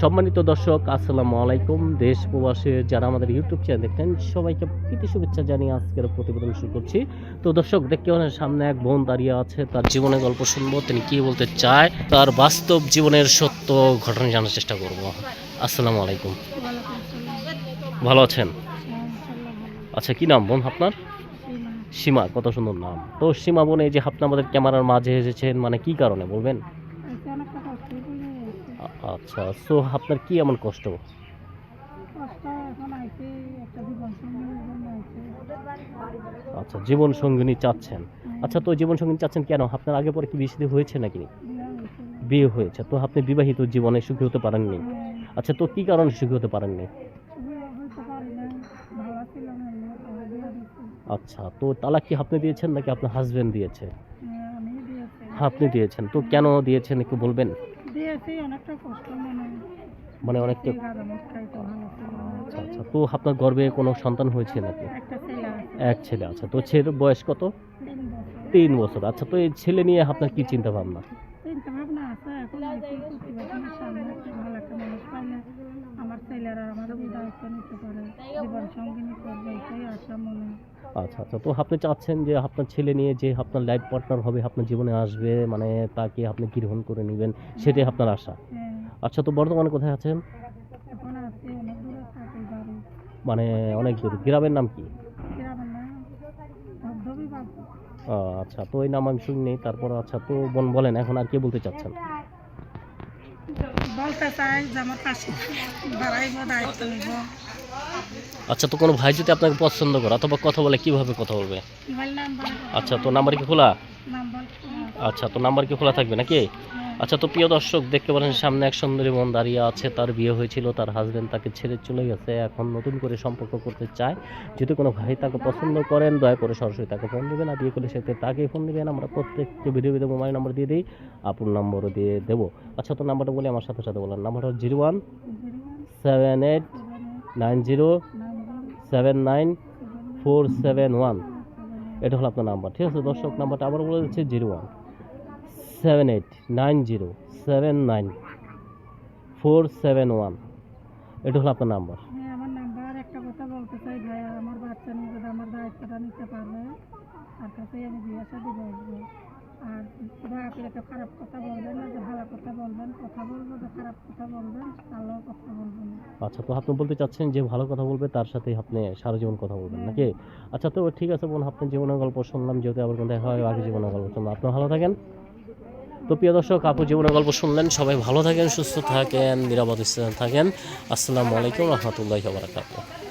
সম্মানিত দর্শক, আসসালামু আলাইকুম। দেশ প্রবাসে যারা আমাদের ইউটিউব চ্যানেল দেখেন সবাইকে প্রীতি শুভেচ্ছা জানিয়ে আজকের প্রতিবেদন শুরু করছি। তো দর্শক, দেখতে পারেন সামনে এক বোন দাঁড়িয়ে আছে, তার জীবনের গল্প শুনব, তিনি কি বলতে চায়, তার বাস্তব জীবনের সত্য ঘটনা জানার চেষ্টা করব। আসসালামু আলাইকুম। ভালো আছেন? আচ্ছা কি নাম বোন আপনার? সীমা, কত সুন্দর নাম। তো সীমা বোন, এই যে আপনি আমাদের ক্যামেরার মাঝে এসেছেন মানে কি কারণে বলবেন? আচ্ছা সো আপনার কি এমন কষ্ট? আচ্ছা জীবন সঙ্গিনী চাচ্ছেন। আচ্ছা তো জীবন সঙ্গিনী চাচ্ছেন কেন? আপনার আগে পরে কি বিয়ে হয়েছে নাকি? বিয়ে হয়েছে। তো আপনি বিবাহিত জীবনে সুখী হতে পারেননি। আচ্ছা তো কি কারণে সুখী হতে পারেননি? আচ্ছা তো তালাক কি আপনি দিয়েছেন নাকি আপনার হাজবেন্ড দিয়েছে? আপনি দিয়েছেন তো কেন দিয়েছেন একটু বলবেন? অনেকটা কষ্ট মনে মানে অনেকটা আচ্ছা আচ্ছা। তো আপনার গর্বে কোনো সন্তান হয়েছে নাকি? একটা ছেলে আছে। এক ছেলে আচ্ছা তো ছেলের বয়স কত? তিন বছর। আচ্ছা তো এই ছেলে নিয়ে আপনার কি চিন্তা ভাবনা আমার ছেলেরা আমার দায়িত্ব নিতে পারে। জীবন সঙ্গিনী করবে এটাই আশা আচ্ছা আচ্ছা। তো আপনি চাচ্ছেন যে আপনার ছেলে নিয়ে যে আপনার লাইফ পার্টনার হবে আপনার জীবনে আসবে মানে তাকে আপনি গ্রহণ করে নেবেন সেটাই আপনার আশা? হ্যাঁ। আচ্ছা তো বর্তমানে কোথায় আছেন? মানে অনেক দূর। গ্রামের নাম কি? আচ্ছা তো এই নাম আমি শুনিনি। তারপর আচ্ছা তো বোন বলেন এখন আর কি বলতে চাচ্ছেন? বলতে চাই যে আমার পাশে বাড়াইব দায়িত্ব নিব। আচ্ছা তো কোনো ভাই যদি আপনাকে পছন্দ করে অথবা কথা বলে কীভাবে কথা বলবে? আচ্ছা তো নাম্বার কি খোলা? আচ্ছা তো নাম্বার কি খোলা থাকবে নাকি? আচ্ছা তো প্রিয় দর্শক দেখতে পারেন সামনে এক সুন্দরী বোন দাঁড়িয়ে আছে তার বিয়ে হয়েছিল তার হাজবেন্ড তাকে ছেড়ে চলে গেছে এখন নতুন করে সম্পর্ক করতে চায়। যদি কোনো ভাই তাকে পছন্দ করেন দয়া করে সরাসরি তাকে ফোন দেবেন আর বিয়ে করলে সেতে তাকে ফোন দেবেন। আমরা প্রত্যেকটি ভিডিও ভিডিও মোবাইল নাম্বার দিয়ে দিই আপুর নম্বরও দিয়ে দেবো। আচ্ছা তো নাম্বারটা বলে আমার সাথে সাথে বলেন নাম্বারটা zero one seven eight nine zero seven nine four seven one. এটা হলো আপনার নাম্বার, ঠিক আছে? দর্শক, নাম্বারটা আবার বলে দিচ্ছি, zero one seven eight nine zero seven nine four seven one. এটা হলো আপনার নাম্বার। হ্যাঁ আমার বাচ্চা নিয়ে আমার দায়িত্বটা নিতে পারবে আমি সাথে বসবো আর আপনি একটা খারাপ কথা বলবেন না যে ভালো কথা বলবেন কথা বলব যে খারাপ কথা বলবেন তাহলেও কথা বলবেন। আচ্ছা তো আপনি বলতে চাচ্ছেন যে ভালো কথা বলবে তার সাথে আপনি সারা জীবন কথা বলবেন নাকি? আচ্ছা তো ঠিক আছে বোন আপনার জীবনের গল্প শুনলাম যেহেতু আবার কোনো দেখা হয় আগে জীবনের গল্প শুনলাম আপনি ভালো থাকেন। তো প্রিয় দর্শক আপু জীবনের গল্প শুনলেন সবাই ভালো থাকেন সুস্থ থাকেন নিরাপদ থাকেন। আসসালামু আলাইকুম রহমতুল্লাহ বারাকাতুহ।